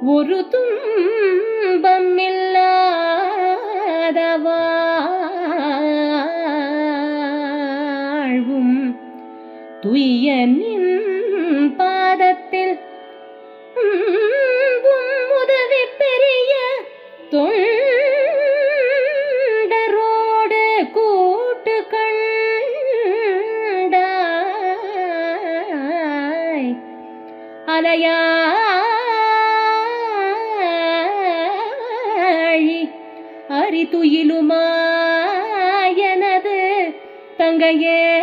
ஒரு துன்பம் இல்லாத வாழ்வும் நின் பாதத்தில் உதவி பெரிய தொண்டரோடு கூட்டு கண்டாய். அலையா எனது தங்கையே.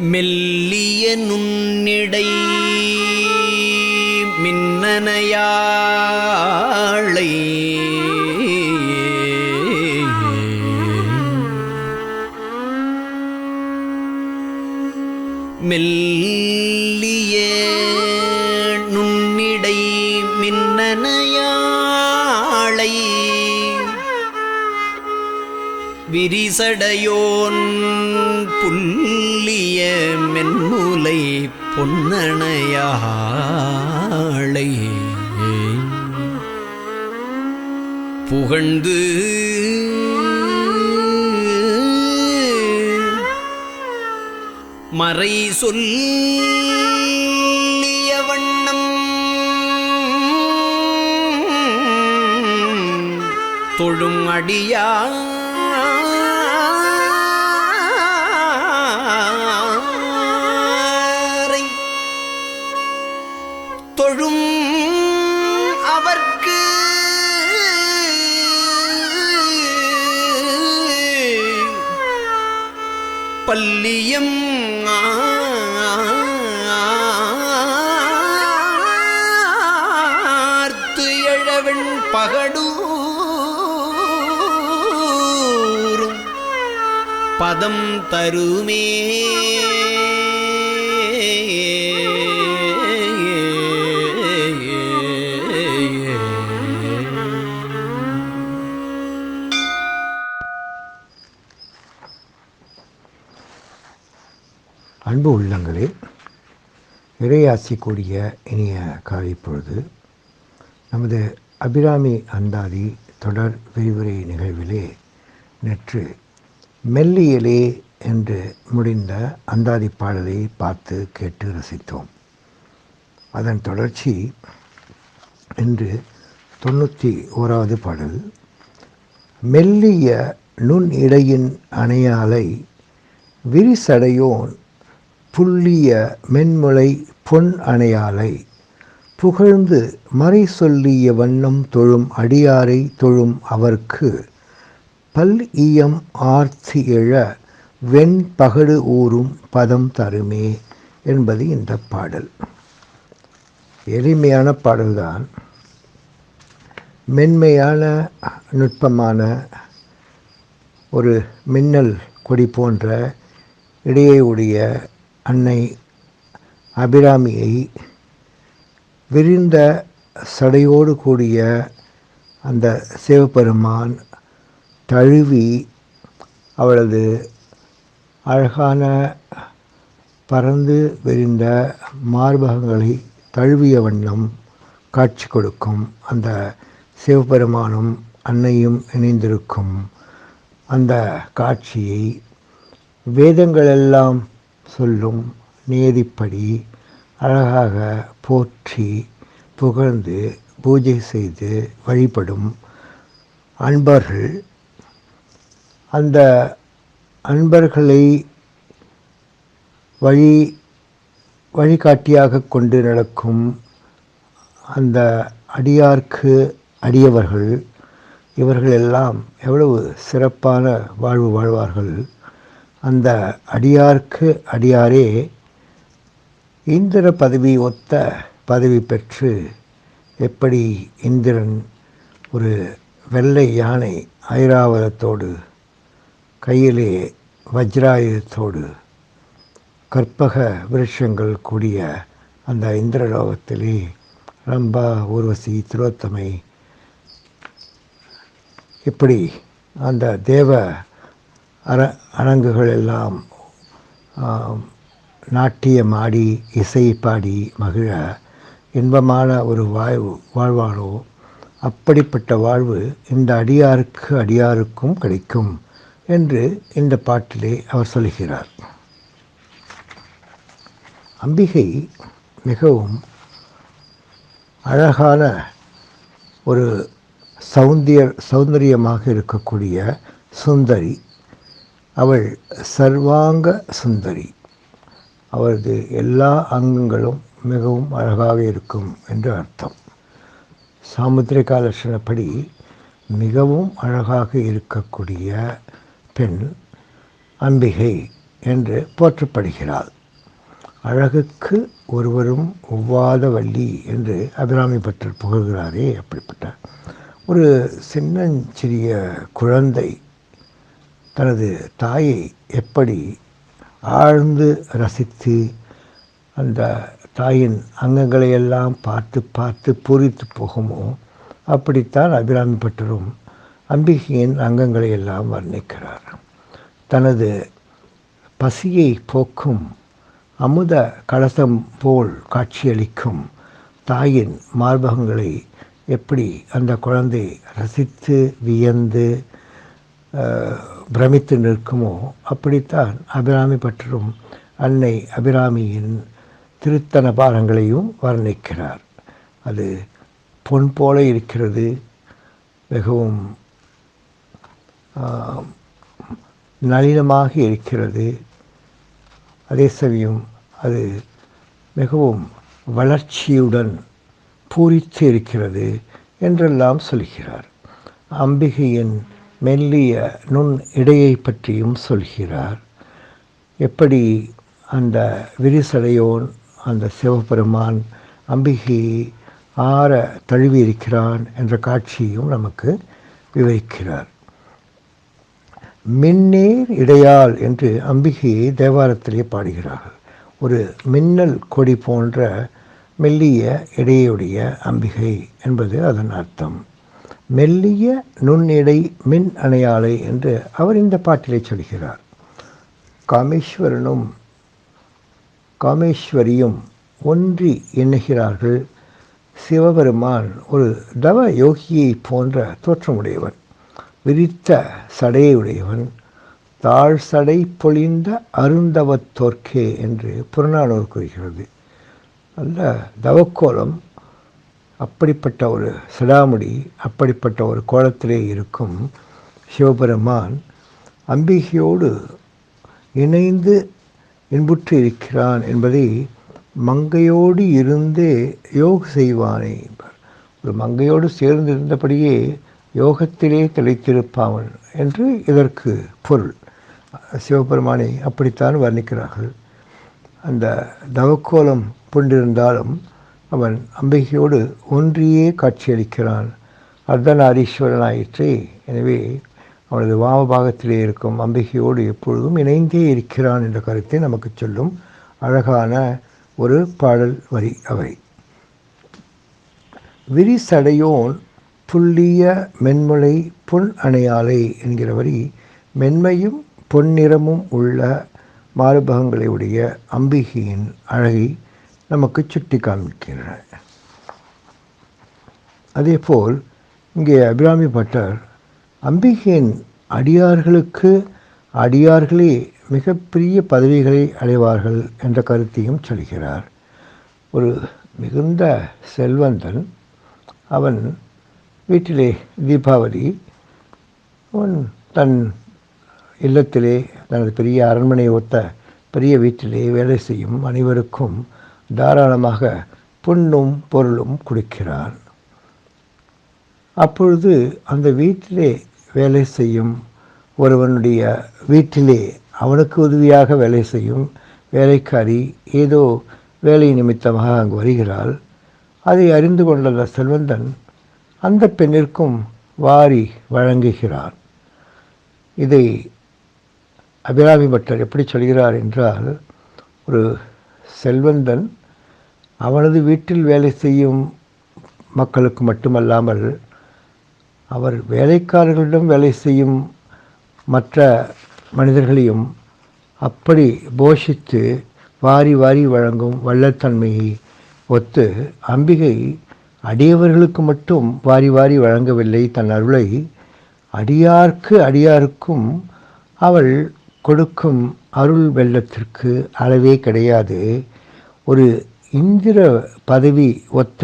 மெல்லிய நுண்ணிடை மின்னனையா விரிசடையோன் புல்லிய மென்முலை பொன்னணையாளை. புகழ்ந்து மறை சொல்லிய வண்ணம் தொழும் அடியாரை பதம் தருமே. அன்பு உள்ளங்களே இறையாசி கூடிய இனிய காலை பொழுது நமது அபிராமி அந்தாதி தொடர் விரிவுரை நிகழ்விலே நேற்று மெல்லியலே என்று முடிந்த அந்தாதி பாடலை பார்த்து கேட்டு ரசித்தோம். அதன் தொடர்ச்சி இன்று தொண்ணூற்றி ஓராவது பாடல். மெல்லிய நுண் இடையின் அணையாலை விரிசடையோன் புள்ளிய மென்முளை பொன் அணையாலை புகழ்ந்து மறை சொல்லிய வண்ணம் தொழும் அடியாரை தொழும் அவர்க்கு பல் ஈயம் ஆர்த்தி எழ வெண் பகடு ஊறும் பதம் தருமே என்பது இந்த பாடல். எளிமையான பாடல்தான். மென்மையான நுட்பமான ஒரு மின்னல் கொடி போன்ற இடையே உடைய அன்னை அபிராமியை விரிந்த சடையோடு கூடிய அந்த சிவபெருமான் தழுவி அவளது அழகான பறந்து விரிந்த மார்பகங்களை தழுவிய வண்ணம் காட்சி கொடுக்கும். அந்த சிவபெருமானும் அன்னையும் இணைந்திருக்கும் அந்த காட்சியை வேதங்களெல்லாம் சொல்லும் நேதிப்படி அழகாக போற்றி புகழ்ந்து பூஜை செய்து வழிபடும் அன்பர்கள் அந்த அன்பர்களை வழி வழிகாட்டியாக கொண்டு நடக்கும் அந்த அடியார்க்கு அடியவர்கள் இவர்கள் எல்லாம் எவ்வளவு சிறப்பான வாழ்வு வாழ்வார்கள். அந்த அடியார்க்கு அடியாரே இந்திர பதவி ஒத்த பதவி பெற்று எப்படி இந்திரன் ஒரு வெள்ளை யானை ஐராவதத்தோடு கையிலே வஜ்ராயுதத்தோடு கற்பக விருஷங்கள் கூடிய அந்த இந்திரலோகத்திலே ரம்பா ஊர்வசி திரோத்தமை இப்படி அந்த தேவ அர அரங்குகள் எல்லாம் நாட்டியமாடி இசை பாடி மகிழ இன்பமான ஒரு வாழ்வு வாழ்வானோ அப்படிப்பட்ட வாழ்வு இந்த அடியாருக்கு அடியாருக்கும் கிடைக்கும். என்று இந்த பாட்டிலே அவர் சொல்கிறார். அம்பிகை மிகவும் அழகான ஒரு சௌந்திய சௌந்தரியமாக இருக்கக்கூடிய சுந்தரி. அவள் சர்வாங்க சுந்தரி. அவரது எல்லா அங்கங்களும் மிகவும் அழகாக இருக்கும் என்று அர்த்தம். சாமுத்திரிகா லட்சணப்படி மிகவும் அழகாக இருக்கக்கூடிய பெண் அம்பிகை என்று போற்றப்படுகிறாள். அழகுக்கு ஒருவரும் ஒவ்வாத வள்ளி என்று அபிராமி பற்றர் புகழ்கிறாரே அப்படிப்பட்ட ஒரு சின்னஞ்சிறிய குழந்தை தனது தாயை எப்படி ஆழ்ந்து ரசித்து அந்த தாயின் அங்கங்களை எல்லாம் பார்த்து பார்த்து பூரித்து போகுமோ அப்படித்தான் அபிராமி பட்டரும் அம்பிகையின் அங்கங்களை எல்லாம் வர்ணிக்கிறார். தனது பசியை போக்கும் அமுத கலசம் போல் காட்சியளிக்கும் தாயின் மார்பகங்களை எப்படி அந்த குழந்தை ரசித்து வியந்து பிரமித்து நிற்குமோ அப்படித்தான் அபிராமி பற்றும் அன்னை அபிராமியின் திருத்தன பாரங்களையும் வர்ணிக்கிறார். அது பொன் போல இருக்கிறது மிகவும் நளினமாக இருக்கிறது. அதே சமயம் அது மிகவும் வளர்ச்சியுடன் பூரித்து இருக்கிறது என்றெல்லாம் சொல்கிறார். அம்பிகையின் மெல்லிய நுண் இடையை பற்றியும் சொல்கிறார். எப்படி அந்த விரிசடையோன் அந்த சிவபெருமான் அம்பிகையை ஆற தழுவி இருக்கிறான் என்ற காட்சியும் நமக்கு விவரிக்கிறார். மின்னேர் இடையால் என்று அம்பிகையை தேவாரத்திலே பாடுகிறார்கள். ஒரு மின்னல் கொடி போன்ற மெல்லிய இடையுடைய அம்பிகை என்பது அதன் அர்த்தம். மெல்லிய நுண்ணிடை மின் அணையாளை என்று அவர் இந்த பாட்டிலே சொல்கிறார். காமேஸ்வரனும் காமேஸ்வரியும் ஒன்றி எண்ணுகிறார்கள். சிவபெருமான் ஒரு தவ யோகியை போன்ற தோற்றமுடையவர் விரித்த சடையுடையவன் தாழ் சடை பொழிந்த அருந்தவத்தோர்க்கே என்று புறநானூர் கூறுகிறது நல்ல தவக்கோலம் அப்படிப்பட்ட ஒரு சிடாமுடி அப்படிப்பட்ட ஒரு கோலத்திலே இருக்கும் சிவபெருமான் அம்பிகையோடு இணைந்து இன்புற்று இருக்கிறான் என்பதை மங்கையோடு இருந்தே யோக செய்வானே என்பார். ஒரு மங்கையோடு சேர்ந்து இருந்தபடியே யோகத்திலே திளைத்திருப்பாவன் என்று இதற்கு பொருள். சிவபெருமானை அப்படித்தான் வர்ணிக்கிறார்கள். அந்த தவக்கோலம் புண்டிருந்தாலும் அவன் அம்பிகையோடு ஒன்றியே காட்சியளிக்கிறான். அர்த்தநாரீஸ்வரனாயிற்றே. எனவே அவனது வாமபாகத்திலே இருக்கும் அம்பிகையோடு எப்பொழுதும் இணைந்தே இருக்கிறான் என்ற கருத்தை நமக்கு சொல்லும் அழகான ஒரு பாடல் வரி அவை விரிசடையோன் புள்ளிய மென்முளை புன் அணையாலை என்கிற வரி மென்மையும் பொன்னிறமும் உள்ள மாறுபகங்களை உடைய அம்பிகையின் அழகை நமக்கு சுட்டி காண்பிக்கின்றன அதேபோல் இங்கே அபிராமி பட்டர் அம்பிகையின் அடியார்களுக்கு அடியார்களே மிகப்பெரிய பதவிகளை அடைவார்கள் என்ற கருத்தையும் சொல்கிறார். ஒரு மிகுந்த செல்வந்தன் அவன் வீட்டிலே தீபாவளி அவன் தன் இல்லத்திலே தனது பெரிய அரண்மனை ஒத்த பெரிய வீட்டிலே வேலை செய்யும் அனைவருக்கும் தாராளமாக புண்ணும் பொருளும் கொடுக்கிறான். அப்பொழுது அந்த வீட்டிலே வேலை செய்யும் ஒருவனுடைய வீட்டிலே அவனுக்கு உதவியாக வேலை செய்யும் வேலைக்காரி ஏதோ வேலை நிமித்தமாக அங்கு வருகிறாள். அதை அறிந்து கொண்ட அந்த செல்வந்தன் அந்த பெண்ணிற்கும் வாரி வழங்குகிறார். இதை அபிராமி பட்டர் எப்படி சொல்கிறார் என்றால் ஒரு செல்வந்தன் அவனது வீட்டில் வேலை செய்யும் மக்களுக்கு மட்டுமல்லாமல் அவர் வேலைக்காரர்களிடம் வேலை செய்யும் மற்ற மனிதர்களையும் அப்படி போஷித்து வாரி வாரி வழங்கும் வள்ளத்தன்மையை ஒத்து அம்பிகை அடியவர்களுக்கு மட்டும் வாரி வாரி வழங்கவில்லை தன் அருளை. அடியார்க்கு அடியாருக்கும் அவள் கொடுக்கும் அருள் வெள்ளத்திற்கு அளவே கிடையாது. ஒரு இந்திர பதவி ஒத்த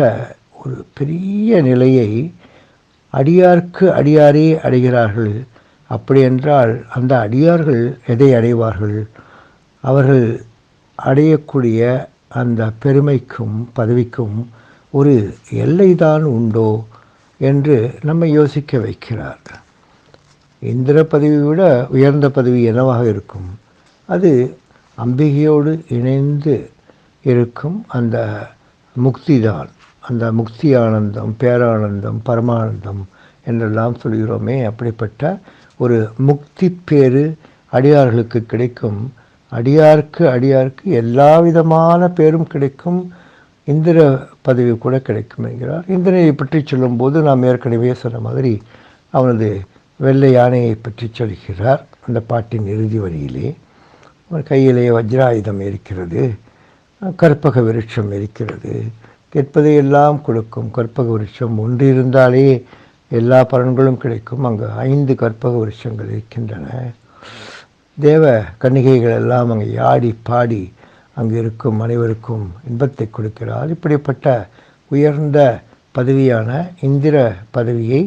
ஒரு பெரிய நிலையை அடியார்க்கு அடியாரே அடைகிறார்கள். அப்படியென்றால் அந்த அடியார்கள் எதை அடைவார்கள்? அவர்கள் அடையக்கூடிய அந்த பெருமைக்கும் பதவிக்கும் ஒரு எல்லைதான் உண்டோ என்று நம்மை யோசிக்க வைக்கிறார். இந்திர பதவியை விட உயர்ந்த பதவி என்னவாக இருக்கும்? அது அம்பிகையோடு இணைந்து இருக்கும் அந்த முக்திதான். அந்த முக்தி ஆனந்தம் பேரானந்தம் பரமானந்தம் என்றெல்லாம் சொல்கிறோமே. அப்படிப்பட்ட ஒரு முக்தி பேறு அடியார்களுக்கு கிடைக்கும். அடியார்க்கு அடியார்க்கு எல்லா விதமான பேரும் கிடைக்கும். இந்திர பதவி கூட கிடைக்கும் என்கிறார். இந்திரனை பற்றி சொல்லும்போது நாம் ஏற்கனவே சொன்ன மாதிரி அவனது வெள்ளை யானையை பற்றி சொல்கிறார். அந்த பாட்டின் இறுதி வரியிலே அவன் கையிலே வஜ்ராயுதம் இருக்கிறது கற்பக விருட்சம் இருக்கிறது கேட்பதையெல்லாம் கொடுக்கும் கற்பக விருட்சம் ஒன்று இருந்தாலே எல்லா பலன்களும் கிடைக்கும் அங்கு ஐந்து கற்பக விருட்சங்கள் இருக்கின்றன. தேவ கன்னிகைகள் எல்லாம் அங்கே ஆடி பாடி அங்கு இருக்கும் அனைவருக்கும் இன்பத்தை கொடுக்கிறார். இப்படிப்பட்ட உயர்ந்த பதவியான இந்திர பதவியை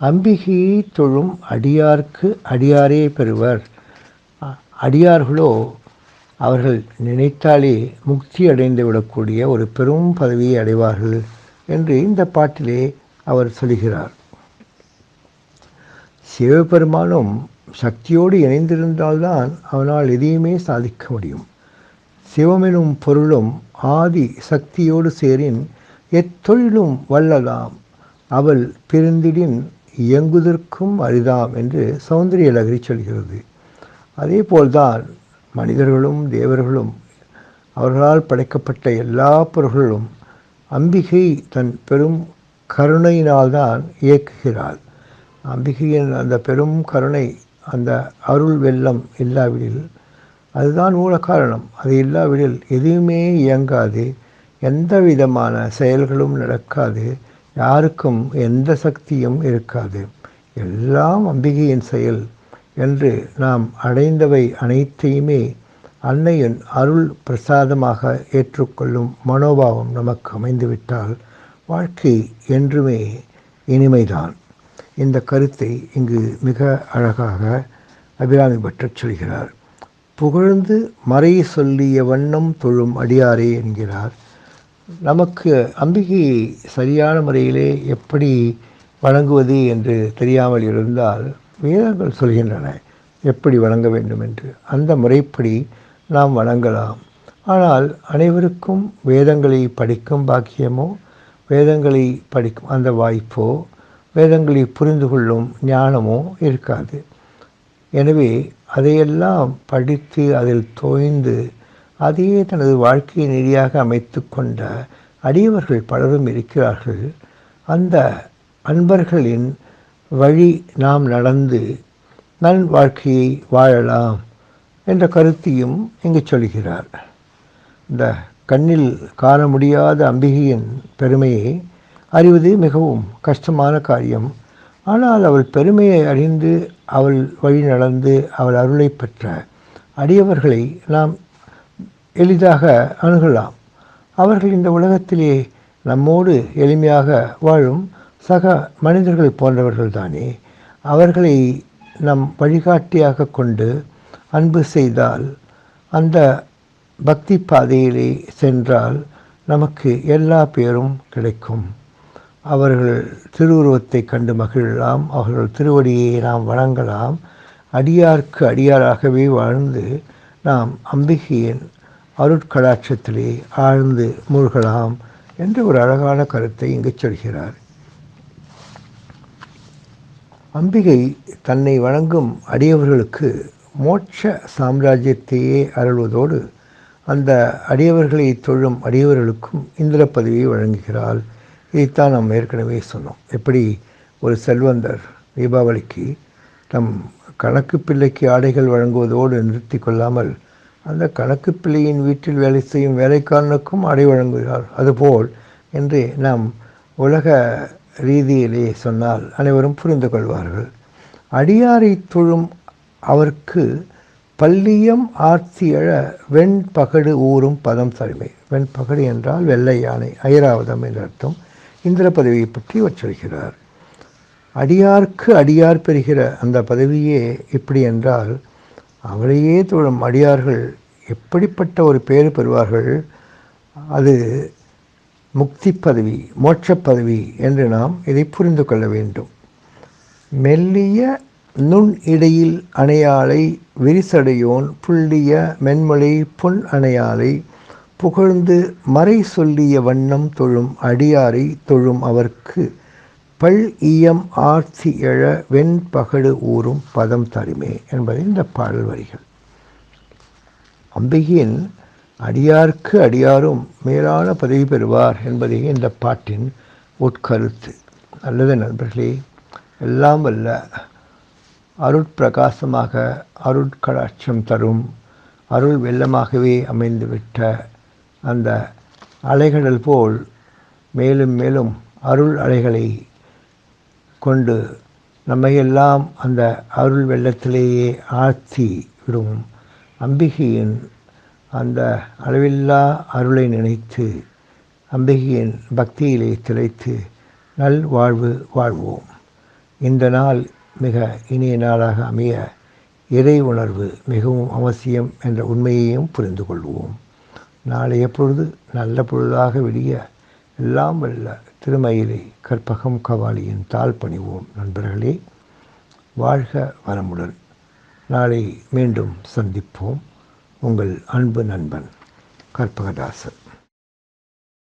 அம்பிகையை தொழும் அடியார்க்கு அடியாரே பெறுவர். அடியார்களோ அவர்கள் நினைத்தாலே முக்தி அடைந்து விடக்கூடிய ஒரு பெரும் பதவியை அடைவார்கள் என்று இந்த பாட்டிலே அவர் சொல்கிறார். சிவபெருமானும் சக்தியோடு இணைந்திருந்தால்தான் அவனால் எதையுமே சாதிக்க முடியும். சிவமெனும் பொருளும் ஆதி சக்தியோடு சேரின் எத்தொழிலும் வல்லதாம். அவள் பிரிந்திடின் இயங்குதற்கும் அரிதாம் என்று சௌந்தரிய லகரி சொல்கிறது. அதே போல்தான் மனிதர்களும் தேவர்களும் அவர்களால் படைக்கப்பட்ட எல்லா பொருள்களும் அம்பிகை தன் பெரும் கருணையினால்தான் இயக்குகிறாள். அம்பிகையின் அந்த பெரும் கருணை அந்த அருள் வெள்ளம் இல்லாவிடில் அதுதான் மூல காரணம். அது இல்லாவிடில் எதுவுமே இயங்காது. எந்த விதமான செயல்களும் நடக்காது. யாருக்கும் எந்த சக்தியும் இருக்காது. எல்லாம் அம்பிகையின் செயல் என்று நாம் அடைந்தவை அனைத்தையுமே அன்னையின் அருள் பிரசாதமாக ஏற்றுக்கொள்ளும் மனோபாவம் நமக்கு அமைந்துவிட்டால் வாழ்க்கை என்றுமே இனிமைதான். இந்த கருத்தை இங்கு மிக அழகாக அபிராமி பற்றச் சொல்கிறார். புகழ்ந்து மறை சொல்லிய வண்ணம் தொழும் அடியாரே என்கிறார். நமக்கு அம்பிகையை சரியான முறையிலே எப்படி வணங்குவது என்று தெரியாமல் இருந்தால் வேதங்கள் சொல்கின்றன எப்படி வணங்க வேண்டும் என்று. அந்த முறைப்படி நாம் வணங்கலாம். ஆனால் அனைவருக்கும் வேதங்களை படிக்கும் பாக்கியமோ வேதங்களை படிக்கும் அந்த வாய்ப்போ வேதங்களை புரிந்து கொள்ளும் ஞானமோ இருக்காது. எனவே அதையெல்லாம் படித்து அதில் தோய்ந்து அதையே தனது வாழ்க்கையை நெறியாக அமைத்து கொண்ட அடியவர்கள் பலரும் இருக்கிறார்கள். அந்த அன்பர்களின் வழி நாம் நடந்து நல் வாழ்க்கையை வாழலாம் என்ற கருத்தையும் இங்கு சொல்கிறார். இந்த கண்ணில் காண முடியாத அம்பிகையின் பெருமையை அறிவது மிகவும் கஷ்டமான காரியம். ஆனால் அவள் பெருமையை அறிந்து அவள் வழி நடந்து அவள் அருளை பெற்ற அடியவர்களை நாம் எளிதாக அணுகலாம். அவர்கள் இந்த உலகத்திலே நம்மோடு எளிமையாக வாழும் சக மனிதர்கள் போன்றவர்கள் தானே. அவர்களை நம் வழிகாட்டியாக கொண்டு அன்பு செய்தால் அந்த பக்தி பாதையிலே சென்றால் நமக்கு எல்லா பேரும் கிடைக்கும். அவர்கள் திருவுருவத்தை கண்டு மகிழலாம். அவர்கள் திருவடியை நாம் வணங்கலாம். அடியார்க்கு அடியாராகவே வாழ்ந்து நாம் அம்பிகையின் அருட்கடாட்சத்திலே ஆழ்ந்து மூழ்கலாம் என்ற ஒரு அழகான கருத்தை இங்கு சொல்கிறார். அம்பிகை தன்னை வணங்கும் அடியவர்களுக்கு மோட்ச சாம்ராஜ்யத்தையே அருள்வதோடு அந்த அடியவர்களை தொழும் அடியவர்களுக்கும் இந்திர பதவியை வழங்குகிறாள். இதைத்தான் நாம் ஏற்கனவே சொன்னோம். எப்படி ஒரு செல்வந்தர் தீபாவளிக்கு தம் கணக்கு பிள்ளைக்கு ஆடைகள் வழங்குவதோடு நிறுத்தி கொள்ளாமல் அந்த கணக்கு பிள்ளையின் வீட்டில் வேலை செய்யும் வேலைக்காரனுக்கும் ஆடை வழங்குகிறார். அதுபோல் என்று நாம் உலக ரீதியிலே சொன்னால் அனைவரும் புரிந்து கொள்வார்கள். அடியாரை தொழும் அவருக்கு பள்ளியம் ஆர்த்தியழ வெண்பகடு ஊறும் பதம் தருமை. வெண்பகடு என்றால் வெள்ளை யானை ஐராவதம் என்ற அர்த்தம். இந்திர பதவியை பற்றி அவர் சொல்கிறார். அடியார்க்கு அடியார் பெறுகிற அந்த பதவியே இப்படி என்றால் அவரையே தொழும் அடியார்கள் எப்படிப்பட்ட ஒரு பேர் பெறுவார்கள்? அது முக்தி பதவி மோட்ச பதவி என்று நாம் இதை புரிந்து கொள்ள வேண்டும். மெல்லிய நுண் இடையில் அணையாளை விரிசடையோன் புள்ளிய மென்மொழி புன் அணையாளை புகழ்ந்து மறை சொல்லிய வண்ணம் தொழும் அடியாரை தொழும் அவர்க்கு பல் இயம் ஆர்த்தி எழ வெண்பகடு ஊறும் பதம் தருமே என்பது இந்த பாடல் வரிகள். அம்பிகையின் அடியார்க்கு அடியாரும் மேலான பதவி பெறுவார் என்பதே இந்த பாட்டின் உட்கருத்து. அல்லது நண்பர்களே எல்லாம் வல்ல. அருட்பிரகாசமாக அருட்கடாட்சம் தரும். அருள் வெள்ளமாகவே அமைந்துவிட்ட அந்த அலைகடல் போல் மேலும் மேலும் அருள் அலைகளை கொண்டு நம்மையெல்லாம் அந்த அருள் வெள்ளத்திலேயே ஆழ்த்தி விடும் அம்பிகையின் அந்த அளவில்லா அருளை நினைத்து அம்பிகையின் பக்தியிலே திளைத்து நல் வாழ்வு வாழ்வோம். இந்த நாள் மிக இனிய நாளாக அமைய இறை உணர்வு மிகவும் அவசியம் என்ற உண்மையையும் புரிந்து கொள்வோம். நாளைய பொழுது நல்ல பொழுதாக விடிய எல்லாம் வல்ல திருமயிலை கற்பகம் கவாலியின் தாழ் பணிவோம் நண்பர்களே. வாழ்க வளமுடன். நாளை மீண்டும் சந்திப்போம். உங்கள் அன்பு நண்பன் கற்பகதாசன்.